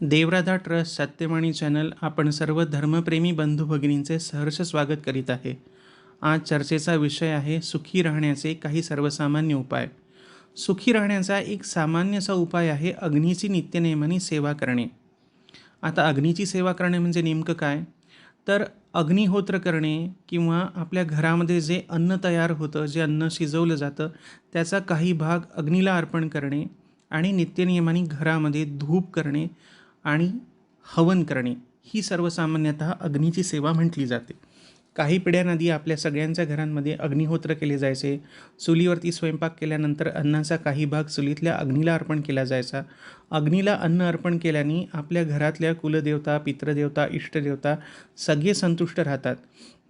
देवराधा trust Satyavani channel आपण सर्व धर्मप्रेमी बंधू भगिनींचे सहर्ष स्वागत करीत आहे. आज चर्चेचा विषय आहे सुखी राहण्याचे काही सर्वसामान्य उपाय. सुखी राहण्याचा एक सामान्यसा उपाय आहे अग्नीची नित्यनेमाने सेवा करणे. आता अग्नीची सेवा करणे म्हणजे नेमकं काय? तर अग्निहोत्र करणे किंवा आपल्या घरामध्ये जे अन्न तयार होतं जे अन्न शिजवलं जातं त्याचा काही भाग अग्नीला अर्पण करणे आणि नित्यनियमाने घरामध्ये धूप करणे आणि हवन करणे ही सर्वसामान्यतः अग्नीची सेवा म्हटली जाते. काही पिढ्यांआधी आपल्या सगळ्यांच्या घरांमध्ये अग्निहोत्र केले जायचे. चुलीवरती स्वयंपाक केल्यानंतर अन्नाचा काही भाग चुलीतल्या अग्नीला अर्पण केला जायचा. अग्नीला अन्न अर्पण केल्याने आपल्या घरातल्या कुलदेवता पितृदेवता इष्टदेवता सगळे संतुष्ट राहतात.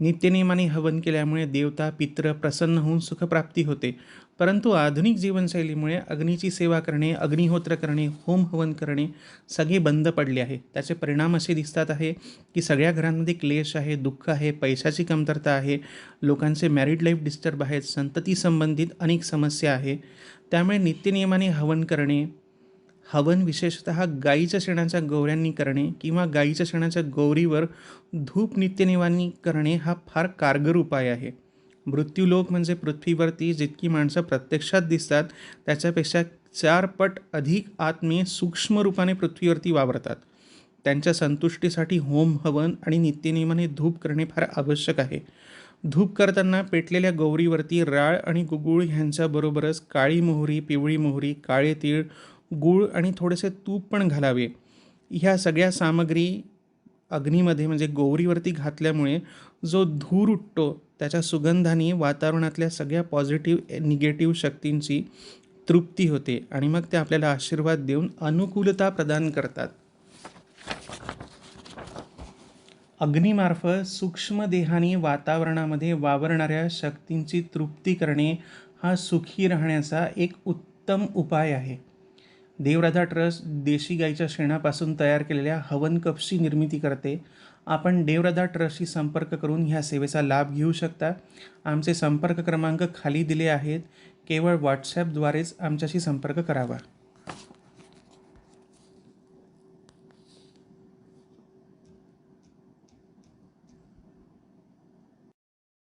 नित्यनियमाने हवन केल्यामुळे देवता पित्र प्रसन्न होऊन सुखप्राप्ती होते. परंतु आधुनिक जीवनशैलीमुळे अग्नीची सेवा करणे अग्निहोत्र करणे होम हवन करणे सगळे बंद पडले आहे. त्याचे परिणाम असे दिसतात आहे की सगळ्या घरांमध्ये क्लेश आहे दुःख आहे पैशाची कमतरता आहे लोकांचे मॅरिड लाईफ डिस्टर्ब आहेत संतती संबंधित अनेक समस्या आहे. त्यामुळे नित्यनियमाने हवन करणे हवन विशेषतः गाईच्या शेणाच्या गौऱ्यांनी करणे किंवा गाईच्या शेणाच्या गौरीवर धूप नित्यनियमानी करणे हा फार कारगर उपाय आहे. मृत्यूलोक म्हणजे पृथ्वीवरती जितकी माणसं प्रत्यक्षात दिसतात त्याच्यापेक्षा चार पट अधिक आत्मे सूक्ष्म रूपाने पृथ्वीवरती वावरतात. त्यांच्या संतुष्टीसाठी होम हवन आणि नित्यनियमाने धूप करणे फार आवश्यक आहे. धूप करताना पेटलेल्या गौरीवरती राळ आणि गुगुळ ह्यांच्याबरोबरच काळी मोहरी पिवळी मोहरी काळे तीळ गूळ आणि थोडेसे तूप पण घालावे. ह्या सगळ्या सामग्री अग्नीमध्ये म्हणजे गौरीवरती घातल्यामुळे जो धूर उठतो त्याच्या सुगंधाने वातावरणातल्या सगळ्या पॉझिटिव्ह निगेटिव्ह शक्तींची तृप्ती होते आणि मग ते आपल्याला आशीर्वाद देऊन अनुकूलता प्रदान करतात. अग्नीमार्फत सूक्ष्मदेहाने वातावरणामध्ये वावरणाऱ्या शक्तींची तृप्ती करणे हा सुखी राहण्याचा एक उत्तम उपाय आहे. देवराधा ट्रस्ट देशी गाईच्या शेणापासून तयार केलेल्या हवन कप्सची निर्मिती करते. आपण देवराधा ट्रस्टशी संपर्क करून ह्या सेवेचा लाभ घेऊ शकता. आमचे संपर्क क्रमांक खाली दिले आहेत. केवळ व्हॉट्सॲपद्वारेच आमच्याशी संपर्क करावा.